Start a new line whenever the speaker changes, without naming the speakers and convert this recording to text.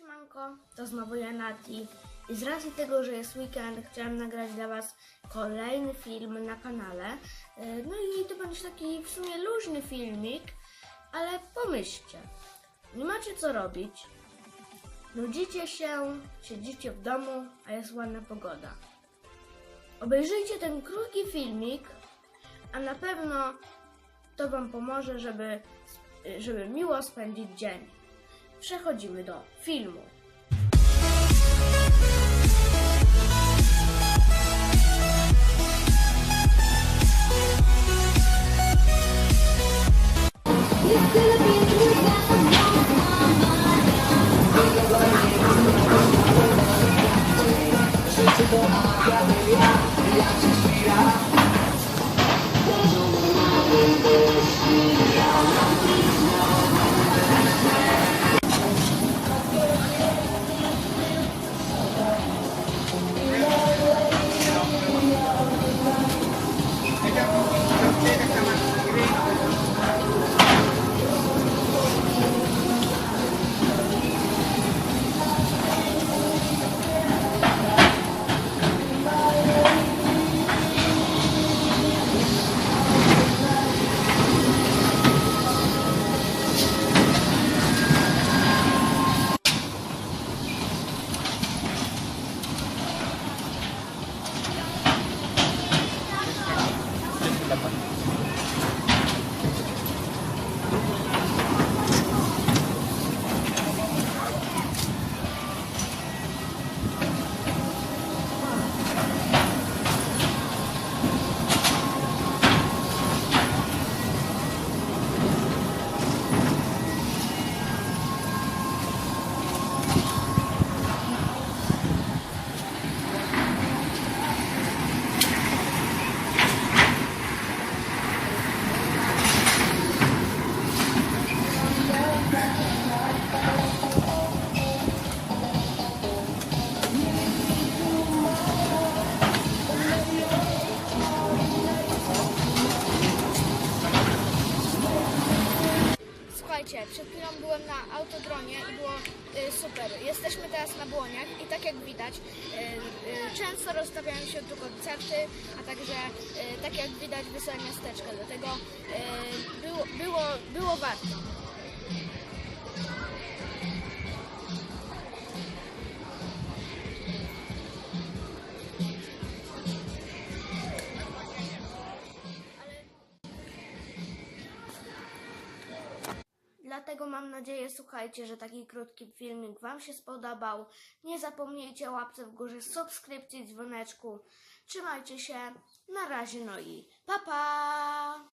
Siemanko, to znowu ja Nati i z racji tego, że jest weekend, chciałem nagrać dla Was kolejny film na kanale. Yy, No i to będzie taki w sumie luźny filmik, ale pomyślcie, nie macie co robić, nudzicie się, siedzicie w domu, a jest ładna pogoda. Obejrzyjcie ten krótki filmik, a na pewno to Wam pomoże, żeby, żeby miło spędzić dzień. Przechodzimy do filmu. la.
Słuchajcie, przed chwilą byłem na autodronie i było y, super. Jesteśmy teraz na Błoniach i tak jak widać, y, y, często rozstawiają się tu koncerty, a także y, tak jak widać wesołe miasteczko. Dlatego y, było, było, było warto.
Dlatego mam nadzieję, słuchajcie, że taki krótki filmik Wam się spodobał. Nie zapomnijcie łapce w górze, subskrypcji, dzwoneczku. Trzymajcie się. Na razie, no i pa pa!